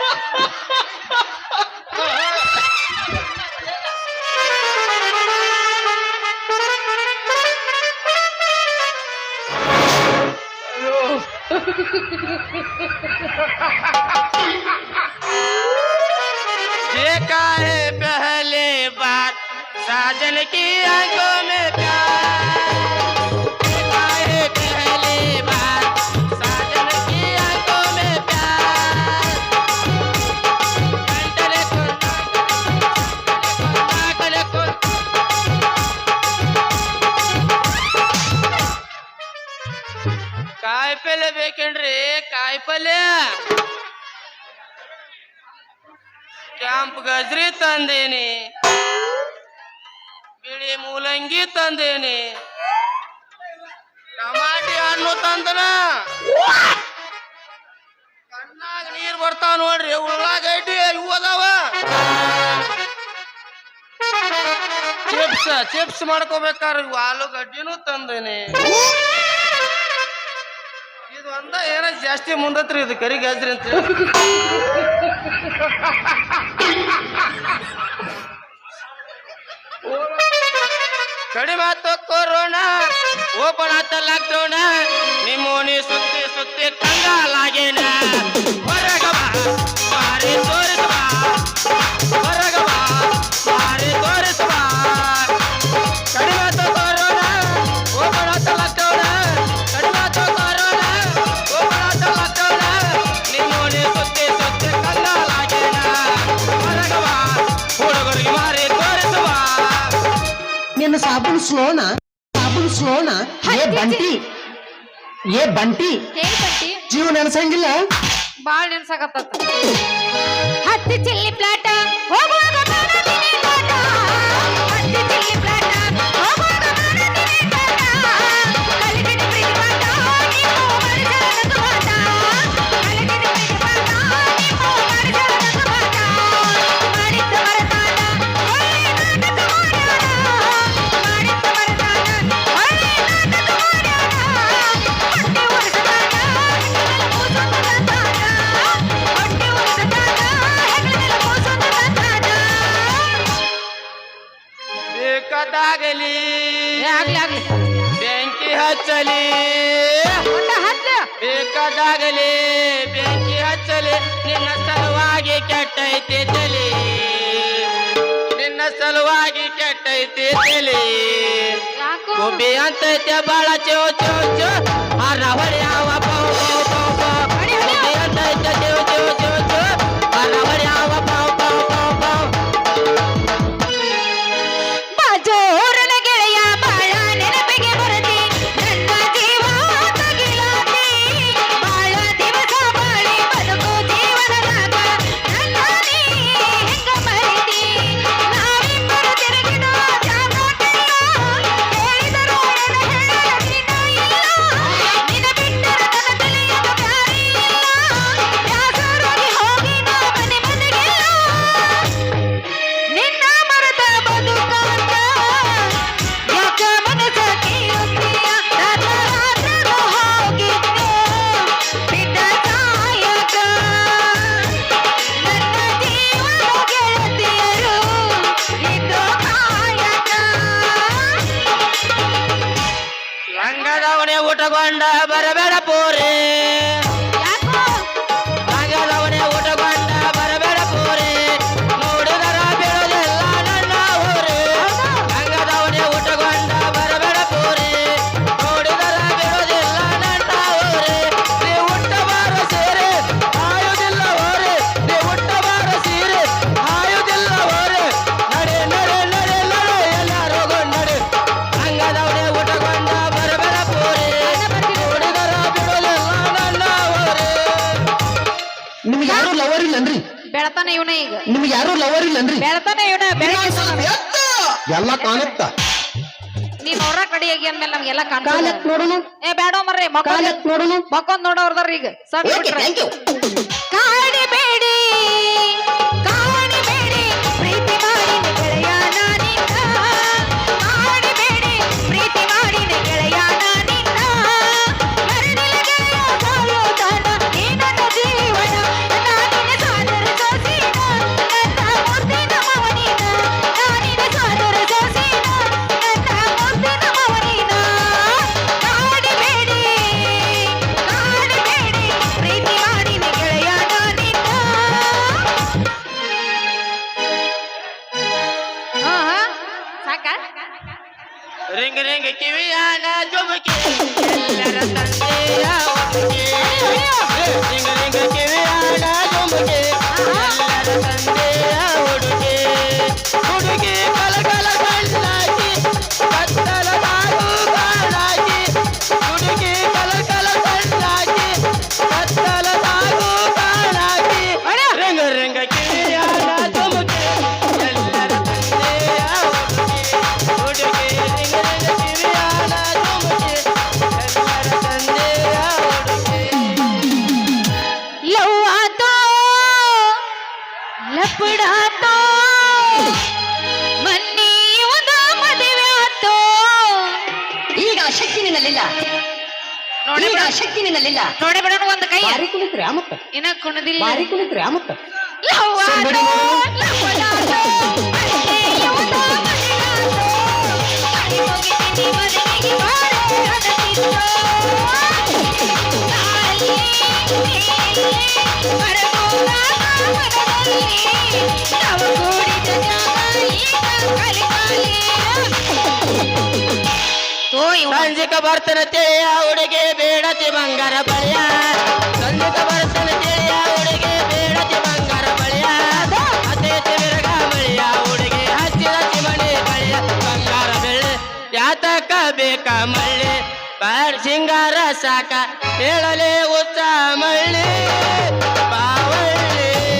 जे है पहले बात साजन किया ಕಾಯಿಪಲ್ಯ. ಕ್ಯಾಂಪ್ ಗಜ್ರಿ ತಂದೇನಿ. ಬಿಳಿ ಮೂಲಂಗಿ ತಂದೇನಿ. ಟಮಾಟಿ ಹಣ್ಣು ತಂದನ. ಕಣ್ಣಾಗ ನೀರ್ ಬರ್ತಾವ ನೋಡ್ರಿ ಉಳ್ಳಾಗಡ್ಡಿ ಇವು ಅದಾವ. ಚಿಪ್ಸ್ ಚಿಪ್ಸ್ ಮಾಡ್ಕೋಬೇಕಾದ್ರೆ ಆಲೂಗಡ್ಡಿನೂ ತಂದೇನಿ. ಇದು ಅಂದ ಏನ ಜಾಸ್ತಿ ಮುಂದತ್ರಿ ಇದು ಕರಿ ಗ್ಯಾಸ್ರಿ ಅಂತ. ಕಡಿಮೆ ಆತು ಕೊರೋಣ ಓಪನ್ ಆತಲ್ಲ ನಿಮ್ಮ ಸುತ್ತಿ ಸುತ್ತಿ ಕಂಗಾಲ ಬಂಟಿ? ಜೀವ ನೆನಸಂಗಿಲ್ಲ? ಬಾಳ್ ನೆನ್ಸಾಕತ್ತ ಹತ್ತಿ ಒಬ್ಯಾ ತಟ ಬಾಳಚೋ ಚೋ ಚೋ. ಆ ರಾವಳ ಯಾವ ಪೋ ನಿಮ್ಗೆ ಯಾರು ಲವರ್ ಇಲ್ಲನ್ರಿ? ಇವನ ಎಲ್ಲ ಕಾಣುತ್ತ. ನೀನ್ ನೋಡ್ರ ಕಡಿಯಾಗಿ ಆಗಿ ಅಂದ್ಮೇಲೆ ನಮ್ಗೆಲ್ಲ ಕಾಣ್ತಾನೆ ನೋಡೋಣ ಏ ಬೇಡ ಮರ್ರಿ ಮಕ್ಕಳ ನೋಡೋಣ ಮಕ್ಕೊಂದ್ ನೋಡೋರ್ದಾರ ಈಗ. ಸಣ್ಣ ಇನ್ನ ಕುಣದಿಲ್ಲ ಬಾರಿ ಕುಣಿತ್ರಿ ಮತ್ತ ಲವ್ವಾಡೋ ಲವ್ವಾಡೋ ಸಂಜಿಕ ಬರ್ತನತೆ ಹುಡುಗಿ ಬೇಡತಿ ಬಂಗಾರ ಬಯ ಸಂಜಿಕ ಬರ್ತನತೆ ಮುತ್ತಕ ಬೇಕ ಮಳ್ಳಿ. ಬಾಳ್ ಸಿಂಗಾರ ಸಾಕ ಹೇಳಲೇ ಉತ್ತ ಮಳ್ಳಿ. ಬಾವಳ್ಳಿ.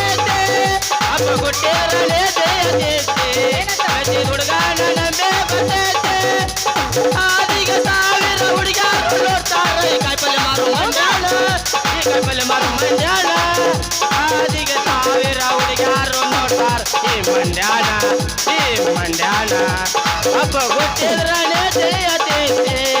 ನೋಡ್ತಾರೆ ಈ ಮಾರು ಮಂಡ್ಯಾಳ ಈ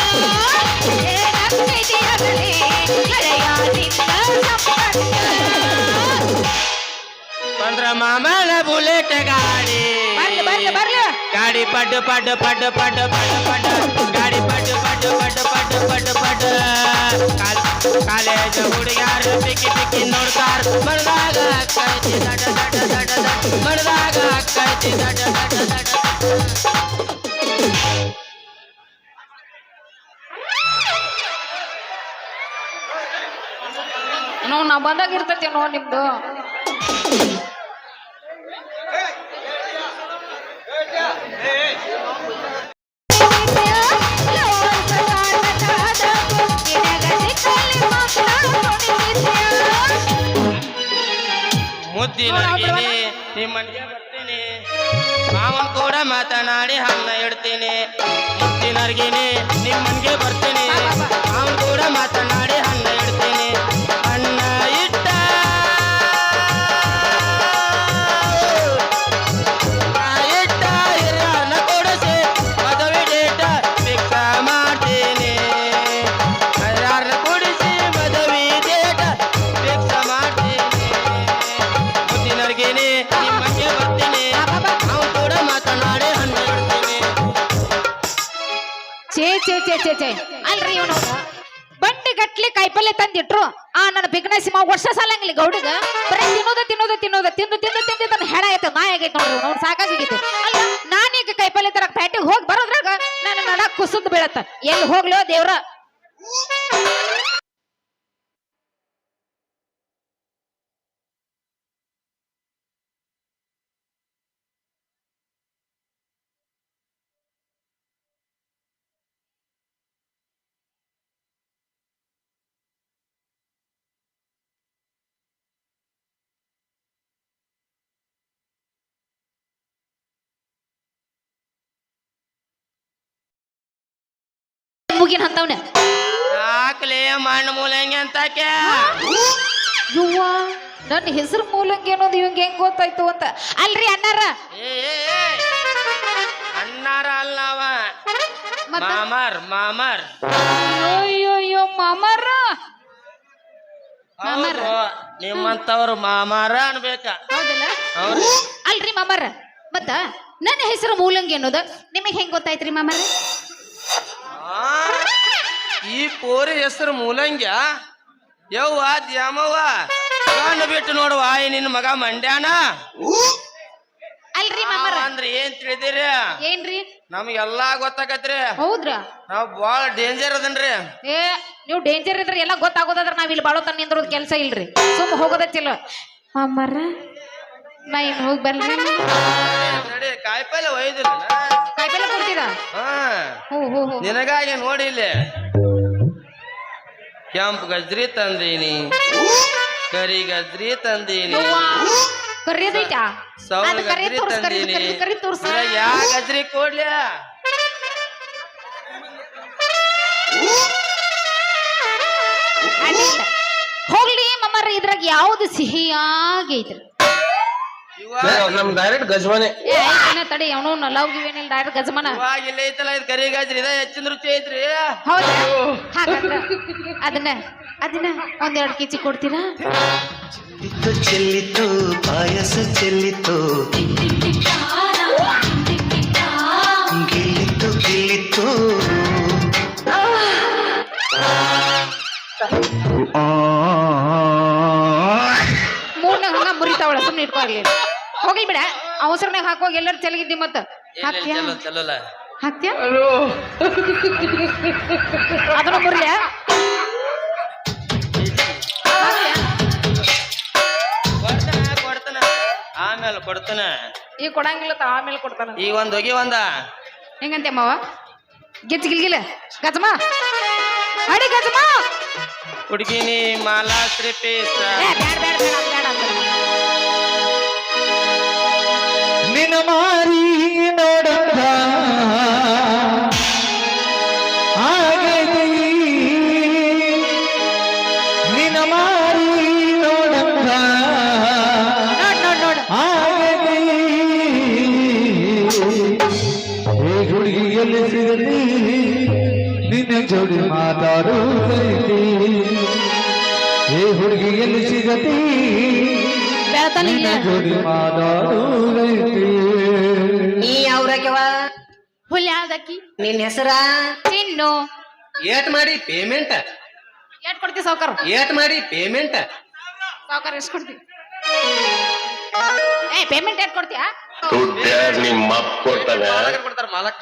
ಬಂದ್ರ ಮಾಮನ ಬುಲೆಟ್ ಗಾಡಿ ಬರ್ಲಿ ಬರ್ಲಿ ಬರ್ಲಿ ಗಾಡಿ ಪಡ್ ಪಡ್ ಪಡ್ ಪಡ್ ಪಡ್ ಪಡ್ ಗಾಡಿ ಪಡ್ ಪಡ್ ಪಡ್ ಪಡ್ ಪಡ್ ಪಡ್ ಕಾಲೇಜ್ ಹುಡುಗ್ಯಾರ ಪಿಕ್ಕಿ ಪಿಕ್ಕಿ ನೋಡ್ತಾರ ಮನದಾಗ ಅಕ್ಕೈತಿ ದಡ ದಡ ದಡ ದಡ ಮನದಾಗ ಅಕ್ಕೈತಿ ದಡ ದಡ ದಡ ನಾವು ನಾ ಬಂದಾಗ ಇರ್ತೈತಿ ನೋ ನಿಮ್ದು ಮುದ್ದಿನರ್ಗಿನಿ ನಿಮ್ಮನಿಗೆ ಬರ್ತೀನಿ. ಮಾವನ್ ಕೂಡ ಮಾತನಾಡಿ ಹಣ್ಣ ಇಡ್ತೀನಿ ಮುದ್ದಿನರ್ಗಿನಿ ನಿಮ್ಮನ್ಗೆ ಬರ್ತೀನಿ. ಮಾವನ್ ಕೂಡ ಮಾತನಾಡಿ ಅಲ್ರಿ ಇವನು? ಬಂಡಿ ಗಟ್ಲಿ ಕಾಯಿಪಲ್ಲೆ ತಂದಿಟ್ರು. ಆ, ನನ್ನ ಬಿಗ್ನೆಸ್ ಮಾ ವರ್ಷ ಸಾಲಂಗಿಲ್ಲ ಗೌಡಿಗ. ಬರೀ ತಿನ್ನೋದ ತಿನ್ನೋದ ತಿನ್ನೋದ, ತಿಂದು ತಿಂದು ತಿಂದು ತನ್ನ ಹೆಣ ಆಯ್ತು ಆಗೈತೆ ನೋಡ್ರಿ, ನೋಡ್ ಸಾಕಾಗೈತಿ ಮುಗಿನ ಅಂತವ್ನೆ ಯಾಕ್ಲೆ ಮಣ್ಣು ಮೂಲಂಗಿ ಅಂತಕ್ಕೆ? ಯುವ್ವ ನನ್ನ ಹೆಸರು ಮೂಲಂಗಿ ಅನ್ನೋದು ಇವಂಗೆ ಹೆಂಗ್ ಗೊತ್ತಾಯ್ತು ಅಂತ. ಅಲ್ರಿ ಅಣ್ಣಾರ? ಅನ್ನಾರ. ಅಣ್ಣಾರ ಅಲ್ಲವ ಮಾಮರ್ ಮಾಮರ್. ಅಯ್ಯೋ ಅಯ್ಯೋ ಮಾಮಾರ ಮಾಮರ. ನಿಮ್ಮಂತವ್ರು ಮಾಮಾರ ಅನ್ಬೇಕ. ಹೌದಲ್ಲ? ಹೌದು ಅಲ್ರಿ ಮಾಮಾರ. ಮತ್ತ ನನ್ನ ಹೆಸರು ಮೂಲಂಗಿ ಅನ್ನೋದು ನಿಮಗೆ ಹೆಂಗ್ ಗೊತ್ತಾಯ್ತ್ರಿ ಮಾಮಾರ? ಈ ಪೋರಿ ಹೆಸರು ಮೂಲಂಗ್ಯ? ಯವ್ವ ದ್ಯಾಮವ್ವ? ಕಣ್ಣು ಬಿಟ್ಟು ನೋಡುವ ಈ ನಿನ್ನ ಮಗ ಮಂಡ್ಯಾನ? ಅಲ್ರಿ ಮಾಮರ. ಅಂದ್ರೆ ಏನ್ ತಿಳಿದಿರಿ? ಏನ್ರಿ? ನಮ್ಗೆಲ್ಲಾ ಗೊತ್ತಾಗತ್ರಿ ಹೌದ್ರ? ನಾವ್ ಬಾಳ ಡೇಂಜರ್ ಅದನ್ರಿ. ಏ ನೀವು ಡೇಂಜರ್ ಇದ್ರಿ ಎಲ್ಲ ಗೊತ್ತಾಗೋದಾದ್ರ ನಾವ್ ಇಲ್ಲಿ ಬಾಳೋ ತನ್ನ ನಿಂದ್ರದ ಕೆಲಸ ಇಲ್ರಿ. ಸುಮ್ ಹೋಗೋದ ಚಲೋ. ಮಾಮರ ನಾ ಇನ್ ಹೋಗಿ ಬರ್ಲಿ. ನಡಿ ಕಾಯಿಪಲ್ಲೆ ಒಯ್ದಿಲ್ಲ ಕಾಯಿಪಲ್ಲೆ ಕೊಡ್ತೀರಾ ಹಾ. ನಿನಗಾಗಿ ನೋಡಿ ಇಲ್ಲಿ. ಕೆಂಪ್ ಗಜ್ರಿ ತಂದೀನಿ. ಕರಿ ಗಜ್ರಿ ತಂದೀನಿ. ಕರಿಯದೈತಾ ಕರಿಯೋದೈತಾ ಅದು ಕರಿ ಗಜ್ರಿ ತೋರ್ಸ್ ಕರಿ ತಂದೀನಿ. ಕರಿ ಕರಿ ತೋರ್ಸ. ಇದ್ರಾಗ್ ಯಾ ಗಜ್ರಿ ಕೊಡ್ಲಿ? ಅಡ್ಡಿಲ್ಲ. ಹೋಗ್ಲಿ ಮಮ್ಮರ ಇದ್ರಾಗ ಯಾವ್ದು ಸಿಹಿಯಾಗೈತ್ರಿ ನಮ್ ಡೈರೆಕ್ಟ್ ಗಜಮನೆ ಏ ಆಯ್ತಿನ ತಡಿ ಅವನು ಲವ್ ಡೈರೆಕ್ಟ್ ಗಜಮನ. ಇವಾಗ ಇಲ್ಲ ಐತಲ್ಲ ಇದು ಕರಿ ಗಾಜ್ರಿ ಇದ ಹೆಚ್ಚಿನ ರುಚಿ ಐತ್ರಿ. ಹೌದಾ? ಹಾಗಾದ್ರ ಅದನ್ನ ಅದನ್ನ ಒಂದೆರಡು ಕೆಜಿ ಕೊಡ್ತೀರಾ? ಚೆಲ್ಲಿತು ಚೆಲ್ಲಿತು ಪಾಯಸ ಚೆಲ್ಲಿತು ಗಿಲ್ಲಿತು ಗಿಲ್ಲಿತು ಮೂರ್ನಾಗ ಹಂಗ ಮುರಿತಾವಳ ಸುಮ್ಮನೆ ಇಟ್ಕೊಳ್ಲಿ ಹೋಗ್ಲಿ ಬಿಡ. ಅವಸರನಾಗ ಹಾಕೋಗಿ ಎಲ್ಲರೂ ಚೆಲಗಿದ್ದಿ ಮತ್ತ. ಹಾಕ್ತ್ಯಾ ಚಲೋ ಚಲೋಲ್ಲ ಹಾಕ್ತ್ಯಾ ಅದನ್ನ ಕೊಡ್ತಾನ ಆಮೇಲೆ ಕೊಡ್ತಾನ. ಈಗ ಕೊಡಂಗಿಲ್ಲ ತ ಆಮೇಲೆ ಕೊಡ್ತಾನ ಈಗ ಒಂದ್ ಹೋಗಿ ಒಂದ. ಹೆಂಗಂತೆ ಮಾವ? ಗಿಚ್ಚ ಗಿಲ್ಗಿಲ್ಲ ಗಜಮ. ಅಡಿ ಗಜಮ. ಹುಡುಗಿನಿ ಮಾಲಾ ಶ್ರೀ ಪೀಸ ಬ್ಯಾಡ ಬ್ಯಾಡ. ಮಾರಿ ನೋಡಂದ ಆಗೈತಿ ನಿನ್ನ ಮಾರಿ ನೋಡಂದ ನೋಡ್ ನೋಡ್ ನೋಡ್ ಆಗೈತಿ ಏ ಹುಡುಗಿ ಎಲ್ಲಿ ಸಿಗತಿ ನಿನ್ನ ಜೋಡಿ ಮಾತಾಡುತ್ತೈತಿ ಹುಡುಗಿ ಎಲ್ಲಿ ಸಿಗತಿ ಮಾತಾಡುತ್ತೈತಿ ನೀ ಯಾವ್ರಕ್ಯವ ಹುಲ್ಯಾದಕ್ಕಿ. ನಿನ್ ಹೆಸರ? ಚಿನ್ನು. ಏಟ್ ಮಾಡಿ ಪೇಮೆಂಟ್ ಏಟ್ ಕೊಡ್ತಿ ಸಾವ್ಕಾರ? ಏಟ್ ಮಾಡಿ ಪೇಮೆಂಟ್ ಸಾವ್ಕಾರ ಎಷ್ಟು ಕೊಡ್ತಿ? ಏ ಪೇಮೆಂಟ್ ಏಟ್ ಕೊಡ್ತೀಯಾ? ಮಾಲಕರು ಕೊಡ್ತಾರ ಮಾಲಕ್.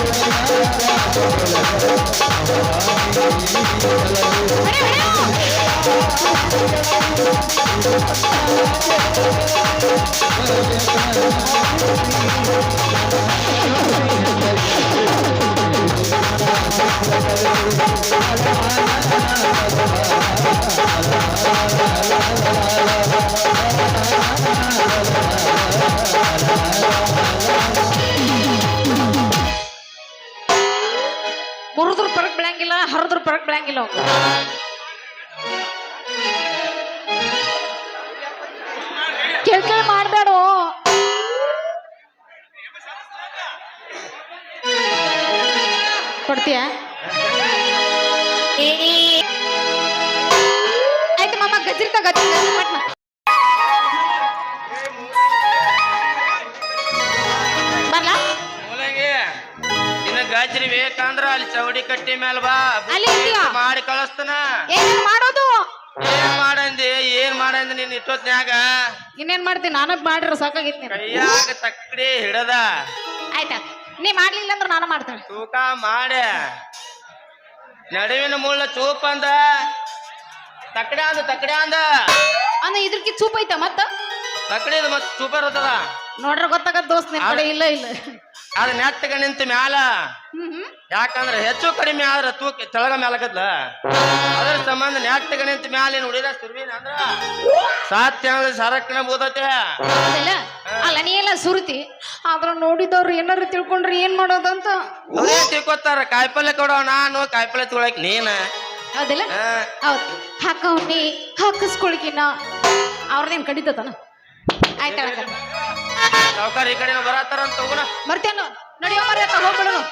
la la la la ಮುರಿದ್ರು ಪರಕ್ ಬೆಳಂಗಿಲ್ಲ ಹರಿದ್ರು ಪರಕ್ ಬೆಳಂಗಿಲ್ಲ. ಕೇಳ್ ಕೇಳ್ ಮಾಡ್ಬೇಡು ಕೊಡ್ತೀಯ. ಆಯ್ತು ಮಾಮ ಗಜ್ರಿ ತಗೋ ಗಜ್ರಿ ಬೇಕಂದ್ರ ಅಲ್ಲಿ ಚೌಡಿ ಕಟ್ಟಿ ಮೇಲ್ ಬಾ. ಅಲ್ಲಿ ಇದೆಯಾ? ಮಾಡಿ ಕಳಿಸ್ತನ. ಏನು ಮಾಡೋದು? ಏನ್ ಮಾಡಂದಿ? ಏನ್ ಮಾಡಂದಿ ನೀನ್ ಇಟ್ಟೊತ್ನ್ಯಾಗ ಇನ್ನೇನ್ ಮಾಡ್ತೀನಿ ನಾನು ಮಾಡಿರೋ ಸಾಕಾಗಿತ್ತು ನೀನು. ಕೈಯಾಗ ತಕ್ಕಡಿ ಹಿಡದ. ಆಯ್ತಾ? ನೀ ಮಾಡ್ಲಿಲ್ಲ ಅಂದ್ರೆ ನಾನು ಮಾಡ್ತೇನೆ. ತೂಕ ಮಾಡೆ. ನಡುವಿನ ಮೂಲ ಚೂಪ್ ಅಂದ. ತಕ್ಕಡೆ ಅಂದ ತಕ್ಕಡೆ ಅಂದ. ಅಂದ ಇದ್ರಕಿ ಚೂಪ್ ಐತ ಮತ್ತ? ತಕ್ಕಡಿ ಮತ್ ಚೂಪರ್ ಇರ್ತದ. ನೋಡ್ರ ಗೊತ್ತಾಗತ್ ದೋಸ್ತ್ ನಿನ್ ಕಡೆ ಇಲ್ಲ ಇಲ್ಲ. ಅದ್ ನೆಟ್ಟಗ ನಿಂತ ಮ್ಯಾಲ. ಯಾಕಂದ್ರೆ ಹೆಚ್ಚು ಕಡಿಮೆ ಆದ್ರ ತೂಕ ತೆಳಗ ಮ್ಯಾಲಕತ್ಲ ಅದ್ರ ಸಂಬಂಧ ನೆಟ್ಟಗ ನಿಂತ ಮ್ಯಾಲ ಏನ್ ಉಳಿದ ಸುರ್ವಿನ ಅಂದ್ರ? ಸಾತ್ಯ ಅಂದ್ರೆ ಸರಕ್ನ ಬೂದತೆ ಅಲ್ಲ ನೀ ಎಲ್ಲ ಸುರುತಿ. ಆದ್ರ ನೋಡಿದವ್ರು ಏನಾರು ತಿಳ್ಕೊಂಡ್ರೆ ಏನ್ ಮಾಡೋದಂತ? ಅವ್ರೇ ತಿಳ್ಕೊತಾರ ಕಾಯಿಪಲ್ಲೆ ಕೊಡೋ ನಾನು ಕಾಯಿಪಲ್ಲೆ ತಗೊಳಕ್ ನೀನ. ಹೌದಲ್ಲ ಹೌದು. ಹಾಕವ್ನಿ ಹಾಕಿಸ್ಕೊಳ್ಕಿನ ಅವ್ರದೇನ್ ಕಡಿತತನ? ಆಯ್ತಾ? ಸಾವ್ಕಾರ ಈ ಕಡೆ ಬರತ್ತಾರ ಅಂತ ಹೋಗೋಣ ಬರ್ತೇನು ನಡಿಯೋ ಮರ ಹೋಗ್ಬಿಡೋನು.